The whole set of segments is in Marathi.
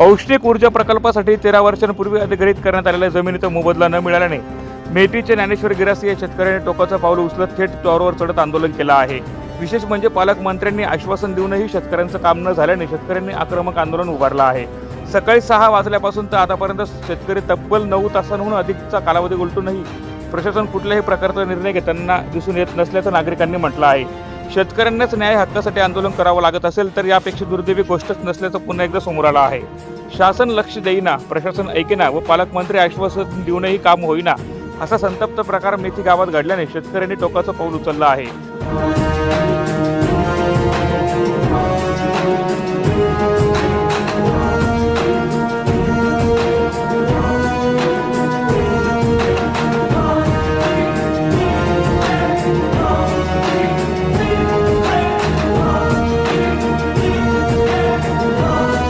औष्णिक ऊर्जा प्रकल्पासाठी तेरा वर्षांपूर्वी अधिग्रहित करण्यात आलेल्या जमिनीचा मोबदला न मिळाल्याने मेटीचे ज्ञानेश्वर गिरासी या शेतकऱ्याने टोकाचं पाऊल उचलत थेट टॉवरवर चढत आंदोलन केलं आहे. विशेष म्हणजे पालकमंत्र्यांनी आश्वासन देऊनही शेतकऱ्यांचं काम न झाल्याने शेतकऱ्यांनी आक्रमक आंदोलन उभारलं आहे. सकाळी सहा वाजल्यापासून तर आतापर्यंत शेतकरी तब्बल नऊ तासांहून अधिकचा कालावधी उलटूनही प्रशासन कुठल्याही प्रकारचा निर्णय घेताना दिसून येत नसल्याचं नागरिकांनी म्हटलं आहे. शेतकऱ्यांनाच न्याय हक्कासाठी आंदोलन करावं लागत असेल तर यापेक्षा दुर्दैवी गोष्टच नसल्याचं पुन्हा एकदा समोर आलं आहे. शासन लक्ष देईना प्रशासन ऐकेना व पालकमंत्री आश्वासन देऊनही काम होईना असा संतप्त प्रकार मेथी गावात घडल्याने शेतकऱ्यांनी टोकाचं पाऊल उचललं आहे.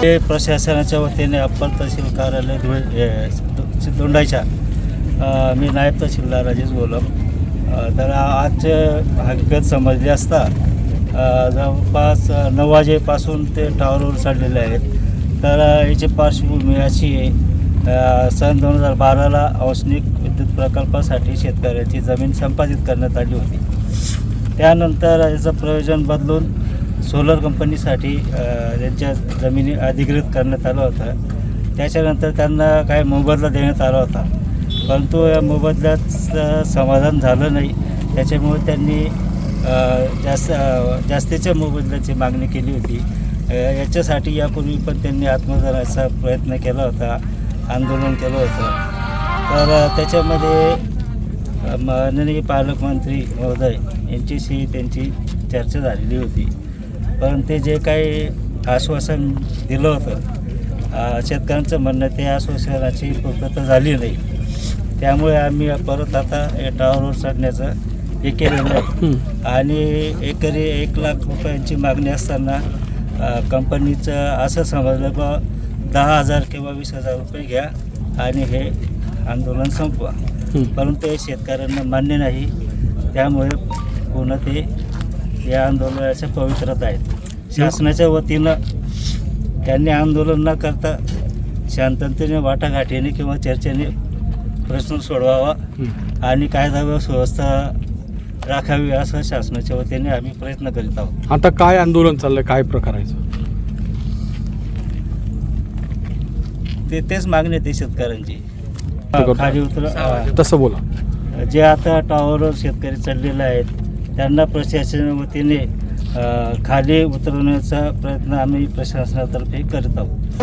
ते प्रशासनाच्या वतीने अप्पर तहसील कार्यालय धुळे हे, मी नायब तहसीलदार राजेश बोलम तर आज हकीकत समजली असता जवळपास नऊ वाजेपासून ते टावरवर चढलेले आहेत. तर याची पार्श्वभूमी अशी आहे सन दोन हजार बाराला औष्णिक विद्युत प्रकल्पासाठी शेतकऱ्याची जमीन संपादित करण्यात आली होती. त्यानंतर याचं प्रयोजन बदलून सोलर कंपनीसाठी त्यांच्या जमिनी अधिकृत करण्यात आलं होतं. त्याच्यानंतर त्यांना काही मोबदला देण्यात आला होता. परंतु या मोबदल्याचं समाधान झालं नाही. त्याच्यामुळे त्यांनी जास्त जास्तीच्या मोबदल्याची मागणी केली होती. याच्यासाठी यापूर्वी पण त्यांनी आत्मदानाचा प्रयत्न केला होता आंदोलन केलं होतं. तर त्याच्यामध्ये माननीय पालकमंत्री महोदय यांच्याशी त्यांची चर्चा झालेली होती. पण ते जे काही आश्वासन दिलं होतं शेतकऱ्यांचं म्हणणं ते आश्वासनाची पूर्तता झाली नाही. त्यामुळे आम्ही परत आता या टावरवर चढण्याचं हे केलेलं आहे. आणि एकरी एक लाख रुपयांची मागणी असताना कंपनीचं असं समजलं बा दहा हजार किंवा वीस हजार रुपये घ्या आणि हे आंदोलन संपवा. परंतु हे शेतकऱ्यांना मान्य नाही. त्यामुळे पुन्हा ते या आंदोलनाच्या पवित्रत आहेत. शासनाच्या वतीनं त्यांनी आंदोलन न करता शांततेने वाटाघाटीने किंवा चर्चेने प्रश्न सोडवावा आणि कायदा व सुव्यवस्था राखावी असं शासनाच्या वतीने आम्ही प्रयत्न करीत आहोत. आता काय आंदोलन चाललंय? काय प्रकारायचं ते तेच मागणी आहे ते शेतकऱ्यांची. खाली उतर तसं बोला. जे आता टॉवरवर शेतकरी चढलेले आहेत त्यांना प्रशासना वतीने खाली उतरवण्याचा प्रयत्न आम्ही प्रशासनातर्फे करत आहोत.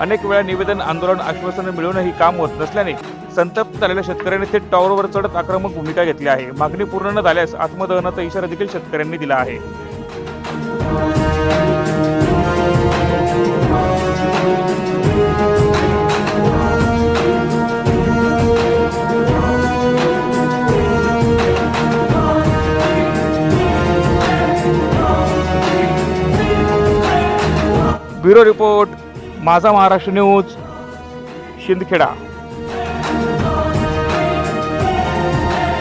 अनेक वेळा निवेदन आंदोलन आश्वासनं मिळूनही काम होत नसल्याने संतप्त झालेल्या शेतकऱ्यांनी थेट टॉवरवर चढत आक्रमक भूमिका घेतली आहे. मागणी पूर्ण न झाल्यास आत्मदहनाचा इशारा देखील शेतकऱ्यांनी दिला आहे. ब्युरो रिपोर्ट माझा महाराष्ट्र न्यूज शिंदखेडा.